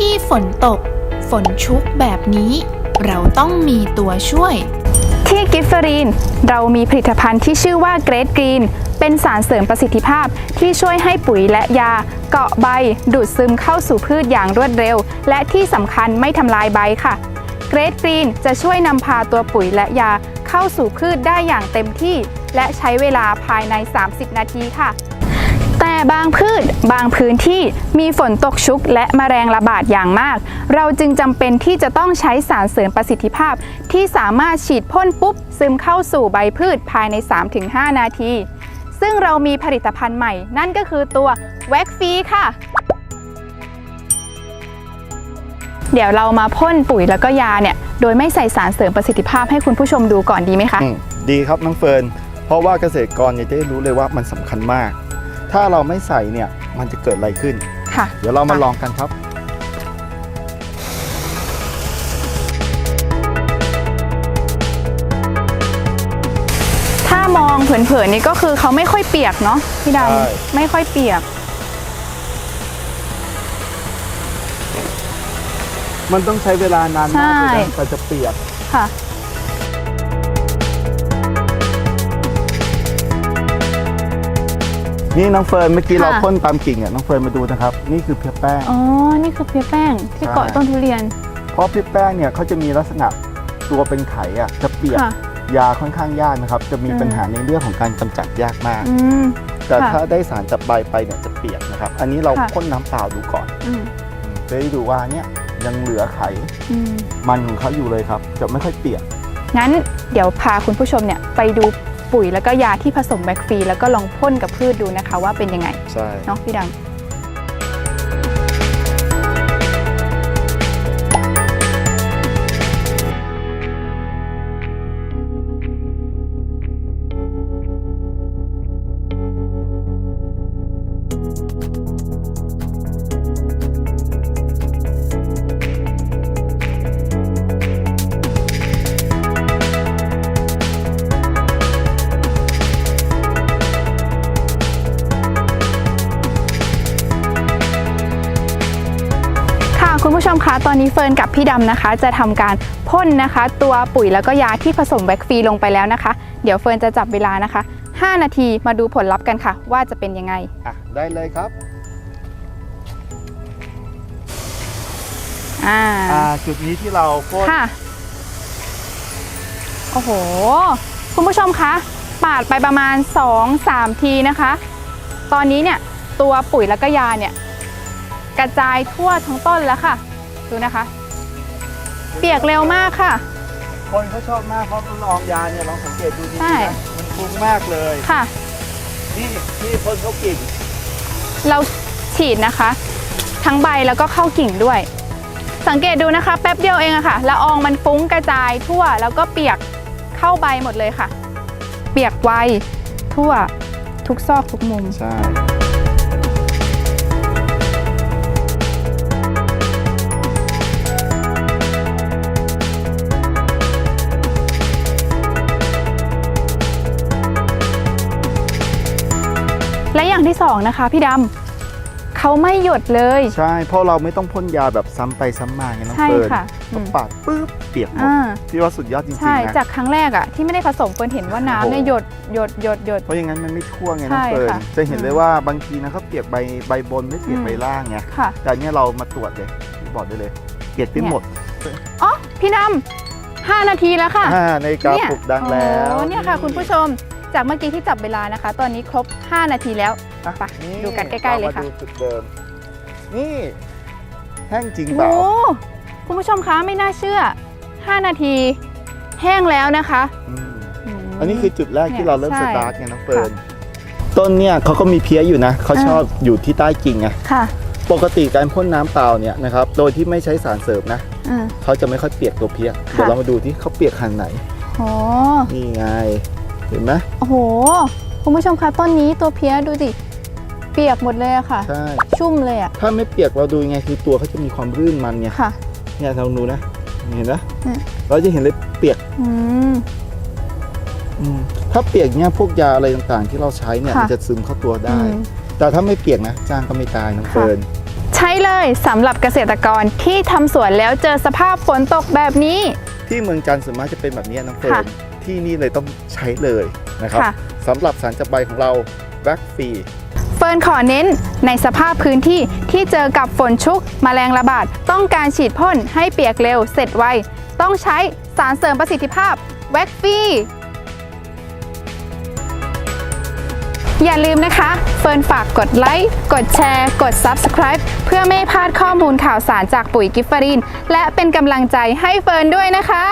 ที่ฝนตก ฝนชุกแบบนี้ เราต้องมีตัวช่วย ที่กิฟเฟอรีน เรามีผลิตภัณฑ์ที่ชื่อว่าเกรดกรีน เป็นสารเสริมประสิทธิภาพที่ช่วยให้ปุ๋ยและยา เกาะใบ ดูดซึมเข้าสู่พืชอย่างรวดเร็ว และที่สำคัญไม่ทำลายใบค่ะ เกรดกรีนจะช่วยนำพาตัวปุ๋ยและยาเข้าสู่พืชได้อย่างเต็มที่ และใช้เวลาภายใน 30 นาทีค่ะ บางพืช บางพื้นที่มีฝนตกชุกและแมลงระบาดอย่างมาก เราจึงจำเป็นที่จะต้องใช้สารเสริมประสิทธิภาพ ที่สามารถฉีดพ่นปุ๊บ ซึมเข้าสู่ใบพืชภายใน 3-5 นาที ซึ่งเรามีผลิตภัณฑ์ใหม่ นั่นก็คือตัวแว็กฟีค่ะเดี๋ยวเรามาพ่นปุ๋ยแล้วก็ยาเนี่ย โดยไม่ใส่สารเสริมประสิทธิภาพให้คุณผู้ชมดูก่อนดีไหมคะมดีครับน้องเฟิร์น เพราะว่าเกษตรกรเนี่ยจะได้รู้เลยว่ามันสำคัญมาก ถ้าเราไม่ใส่เนี่ยมันจะเกิดอะไรขึ้น ค่ะ เดี๋ยวเรามาค่ะลองกันครับ ถ้ามองเผินๆนี่ก็คือเขาไม่ค่อยเปียกเนาะพี่ดใช่ำไม่ค่อยเปียก มันต้องใช้เวลานานมากเลยใช่ นะกว่าจะเปียกค่ะ นี่น้องเฟิร์นเมื่อกี้ค่ะเราพ่นตามกิ่งอะน้องเฟิร์นมาดูนะครับ นี่คือเพียแป้ง อ๋อ นี่คือเพียแป้งที่ใช่เกาะต้นทุเรียน เพราะเพียแป้งเนี่ยเขาจะมีลักษณะตัวเป็นไขอะจะเปียกค่ะ ยาค่อนข้างยากนะครับ จะมีอืม ปัญหาในเรื่องของการกำจัดยากมาก อืม แต่ค่ะถ้าได้สารจับใบไปเนี่ยจะเปียกนะครับ อันนี้เราค่ะ พ่นน้ำเปล่าดูก่อนอืมจะได้ดูว่าเนี่ยยังเหลือไขอืม มันของเขาอยู่เลยครับ จะไม่ค่อยเปียกงั้นเดี๋ยวพาคุณผู้ชมเนี่ยไปดู ปุ๋ยแล้วก็ยาที่ผสมแบคฟรีแล้วก็ลองพ่นกับพืชดูนะคะว่าเป็นยังไงใช่เนาะพี่ดำ ค่ะคุณผู้ชมคะตอนนี้เฟิร์นกับพี่ดำนะคะ จะทำการพ่นนะคะ ตัวปุ๋ยแล้วก็ยาที่ผสมแบคฟรีลงไปแล้วนะคะ เดี๋ยวเฟิร์นจะจับเวลานะคะ 5 นาทีมาดูผลลัพธ์กันค่ะ ว่าจะเป็นยังไง อะได้เลยครับ อ่าอ่าจุดนี้ที่เราพ่นค่ะ โอ้โห คุณผู้ชมคะปาดไปประมาณ 2-3 ทีนะคะ ตอนนี้เนี่ยตัวปุ๋ยแล้วก็ยาเนี่ย กระจายทั่วทั้งต้นแล้วค่ะ ดูนะคะ เปียกเร็วมากค่ะ คนเขาชอบมากเพราะละอองยาเนี่ยลองสังเกตดูดีใช่ๆนะมันฟุ้งมากเลยค่ะ นี่ที่พ่นเขากิ่งเราฉีดนะคะ ทั้งใบแล้วก็เข้ากิ่งด้วย สังเกตดูนะคะ แป๊บเดียวเองอะค่ะละอองมันฟุ้งกระจายทั่วแล้วก็เปียกเข้าใบหมดเลยค่ะ เปียกไวทั่วทุกซอกทุกมุม ใช่ และอย่างที่สองนะคะพี่ดำเขาไม่หยดเลย ใช่ เพราะเราไม่ต้องพ่นยาแบบซ้ำไปซ้ำมาไงน้องใช่เฟิร์นค่ะอืก็มปาดปุ๊บเปียกหมดอ่า พี่ว่าสุดยอดจริงใช่ๆนะจากครั้งแรกอะที่ไม่ได้ผสมเฟิร์นเห็นว่าน้ำเนี่ยโอ้โหหยดหยดหยดหยด เพราะอย่างนั้นมันไม่ทั่วไงใช่น้องเฟิร์นค่ะจะเห็นเลยอืมว่าบางทีนะเขาเปียกใบใบบนไม่เปียกอืม ใบล่างไงค่ะแต่อันเนี้ยเรามาตรวจเลยบอกได้เลยเปียกไปเนี่ยหมดอ๋อพี่ดำห้านาทีแล้วค่ะ อ่าในกราเนี่ย ปลุกดังแล้วโอ้เนี่ยค่ะ คุณผู้ชม จากเมื่อกี้ที่จับเวลานะคะ ตอนนี้ครบ 5 นาทีแล้วอะไปนี่ดูกันใกล้ ๆ เลยค่ะรามาดูจุดเดิม นี่แห้งจริงโอ้เปล่าคุณผู้ชมคะไม่น่าเชื่อ 5 นาที แห้งแล้วนะคะอืมม อันนี้คือจุดแรกเนี่ยที่เราเริ่มใช่สตาร์ทไงน้องเฟิร์นต้นเนี่ยเขาก็มีเพี้ยอยู่นะเขาอ่าชอบอยู่ที่ใต้กิ่งไงค่ะปกติการพ่นน้ำเปล่าเนี่ยนะครับโดยที่ไม่ใช้สารเสริมนะอืมเขาจะไม่ค่อยเปียกตัวเพี้ยเดี๋ยวเรามาดูที่เขาเปียกขนาดไหนโอ้นี่ไง เห็นไหมโอ้โห คุณผู้ชมคะต้นนี้ตัวเพี้ยดูดิเปียกหมดเลยอะค่ะ ใช่ ชุ่มเลยอะถ้าไม่เปียกเราดูยังไงคือตัวเขาจะมีความรื่นมันไงค่ะ เนี่ยเราดูนะ เห็นไหมอืมเราจะเห็นเลยเปียกอืม อืมถ้าเปียกเนี่ยพวกยาอะไรต่างๆ ที่เราใช้เนี่ยค่ะ มันจะซึมเข้าตัวได้ อืม แต่ถ้าไม่เปียกนะจ้างก็ไม่ตายน้องค่ะเฟิร์น ใช้เลยสำหรับเกษตรกรที่ทำสวนแล้วเจอสภาพฝนตกแบบนี้ ที่เมืองจันทร์ส่วนมากจะเป็นแบบนี้น้องเฟิร์ค่ะนที่นี่เลยต้องใช้เลยนะครับค่ะสำหรับสารจับใบของเราแบ็กฟรีเฟิร์นขอเน้นในสภาพพื้นที่ที่เจอกับฝนชุกมแมลงระบาดต้องการฉีดพ่นให้เปียกเร็วเสร็จไว ต้องใช้สารเสริมประสิทธิภาพแว็กฟี่ อย่าลืมนะคะ เฟิร์นฝากกดไลค์ กดแชร์ กด Subscribe เพื่อไม่พลาดข้อมูลข่าวสารจากปุ๋ยกิฟฟาริน และเป็นกำลังใจให้เฟิร์นด้วยนะคะ